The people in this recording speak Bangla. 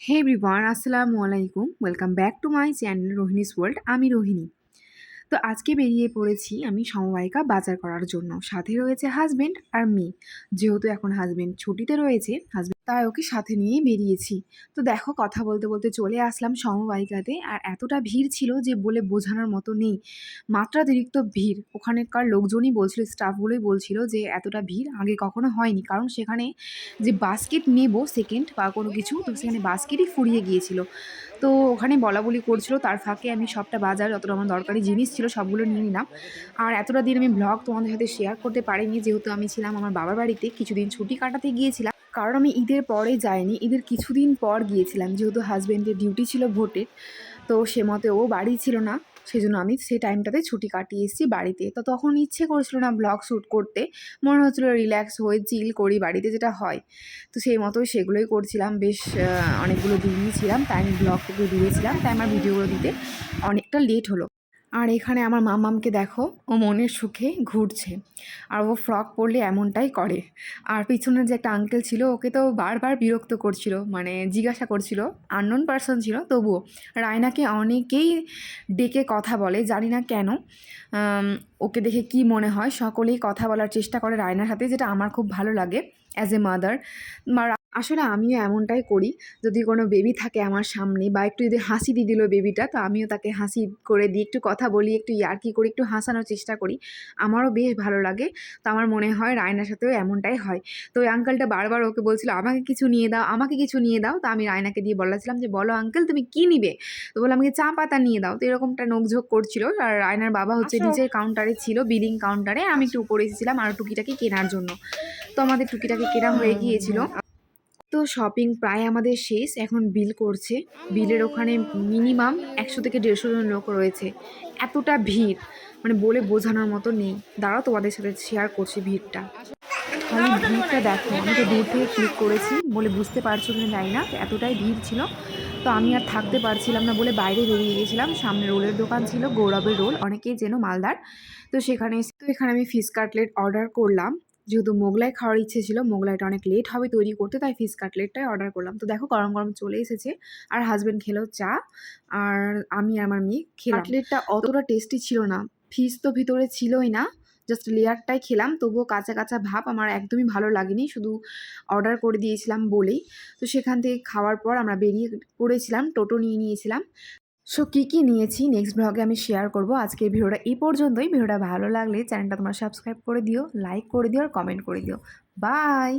হে এভরিওয়ান আসসালামু আলাইকুম welcome back to my channel Rohini's world আমি রোহিণী। তো আজকে বেরিয়ে পড়েছি আমি সমবায়িকা বাজার করার জন্য। সাথে রয়েছে হাজবেন্ড আর মেয়ে। যেহেতু এখন হাজব্যান্ড ছুটিতে রয়েছে হাজবেন্ড তাই ওকে সাথে নিয়েই বেরিয়েছি। তো দেখো কথা বলতে বলতে চলে আসলাম সমবায়িকাতে আর এতটা ভিড় ছিল যে বলে বোঝানোর মতো নেই। মাত্রাতিরিক্ত ভিড়। ওখানেকার লোকজনই বলছিল স্টাফগুলোই বলছিল যে এতটা ভিড় আগে কখনো হয়নি। কারণ সেখানে যে বাস্কেট নেব সেকেন্ড বা কোনো কিছু, তো সেখানে বাস্কেটই ফুরিয়ে গিয়েছিল। তো ওখানে বলা বলি করছিল, তার ফাঁকে আমি সবটা বাজার, যতটা আমার দরকারি জিনিস ছিল সবগুলো নিয়ে নিলাম। আর এতটা দিন আমি ব্লগ তোমাদের সাথে শেয়ার করতে পারিনি, যেহেতু আমি ছিলাম আমার বাবার বাড়িতে, কিছুদিন ছুটি কাটাতে গিয়েছিলাম। কারণ আমি ঈদের পরে যাইনি, ঈদের কিছুদিন পর গিয়েছিলাম, যেহেতু হাজব্যান্ডের ডিউটি ছিল ভোটের তো সে মতে ও বাড়ি ছিল না। সেই জন্য আমি সেই টাইমটাতে ছুটি কাটিয়ে এসেছি বাড়িতে। তো তখন ইচ্ছে করছিল না ব্লগ শ্যুট করতে। মনে হচ্ছিল রিল্যাক্স হয়ে চিল করি বাড়িতে যেটা হয়। তো সেই মতোই সেগুলোই করছিলাম। বেশ অনেকগুলো দিনই ছিলাম। তাই আমি ব্লগ থেকে দিয়েছিলাম। তাই আমার ভিডিওগুলো দিতে অনেকটা লেট হলো। আর এখানে আমার মামামকে দেখো, ও মনের সুখে ঘুরছে। আর ও ফ্রক পরলে এমনটাই করে। আর পিছনের যে একটা আঙ্কেল ছিল, ওকে তো বারবার বিরক্ত করছিল মানে জিজ্ঞাসা করছিল। আননোন পার্সন ছিল, তবুও। রায়নাকে অনেকেই ডেকে কথা বলে, জানি না কেন। ওকে দেখে কি মনে হয়, সকলেই কথা বলার চেষ্টা করে রায়নার সাথে যেটা আমার খুব ভালো লাগে অ্যাজ এ মাদার আসলে আমিও এমনটাই করি যদি কোনো বেবি থাকে আমার সামনে বা একটু যদি হাসি দিয়ে দিল বেবিটা তো আমিও তাকে হাসি করে দিই একটু কথা বলি একটু ইয়ার্কি করি একটু হাসানোর চেষ্টা করি। আমারও বেশ ভালো লাগে তো আমার মনে হয় রায়নার সাথেও এমনটাই হয়। তো ওই আঙ্কেলটা বারবার ওকে বলছিল আমাকে কিছু নিয়ে দাও আমাকে কিছু নিয়ে দাও। তো আমি রায়নাকে দিয়ে বলেছিলাম যে বলো আঙ্কেল তুমি কি নিবে? তো বললাম আমাকে চা পাতা নিয়ে দাও। তো এরকমটা নোকঝোক করছিল আর রায়নার বাবা হচ্ছে নিজের কাউন্টারে ছিল বিলিং কাউন্টারে আমি একটু উপরে এসেছিলাম আর টুকিটাকে কেনার জন্য। তো আমাদের টুকিটাকে কেনা হয়ে গিয়েছিল। তো শপিং প্রায় আমাদের শেষ, এখন বিল করছে। বিলের ওখানে মিনিমাম একশো থেকে দেড়শো জন লোক রয়েছে। এতটা ভিড় মানে বলে বোঝানোর মতো নেই। দাঁড়াও, তোমাদের সাথে শেয়ার করছি ভিড়টা। খালি ভিড়টা দেখো, আমি তো দূর থেকে ক্লিক করেছি, বলে বুঝতে পারছ কিনা যাই না, এতটাই ভিড় ছিল। তো আমি আর থাকতে পারছিলাম না বলে বাইরে বেরিয়ে গেছিলাম। সামনে রোলের দোকান ছিল, গৌরবের রোল, অনেকেই যেন মালদার। তো সেখানে এসে- তো এখানে আমি ফিশ কাটলেট অর্ডার করলাম। যেহেতু মোগলাই খাওয়ার ইচ্ছে ছিল মোগলাইটা অনেক লেট হবে তৈরি করতে তাই ফিশ কাটলেটটাই অর্ডার করলাম। তো দেখো গরম গরম চলে এসেছে আর হাজব্যান্ড খেলো চা আর আমি আর আমার মেয়ে খেলাম। কাটলেটটা অতটা টেস্টি ছিল না ফিশ তো ভিতরে ছিলই না জাস্ট লেয়ারটাই খেলাম তবুও কাঁচা কাঁচা ভাব আমার একদমই ভালো লাগেনি শুধু অর্ডার করে দিয়েছিলাম বলেই। তো সেখান থেকে খাওয়ার পর আমরা বেরিয়ে পড়েছিলাম টোটো নিয়ে নিয়েছিলাম। সো কী কী নিয়েছি? নেক্সট ব্লগে আমি শেয়ার করব। আজকের ভিডিওটা এই পর্যন্তই। ভিডিওটা ভালো লাগলে চ্যানেলটা তোমার সাবস্ক্রাইব করে দিও লাইক করে দিও আর কমেন্ট করে দিও। বাই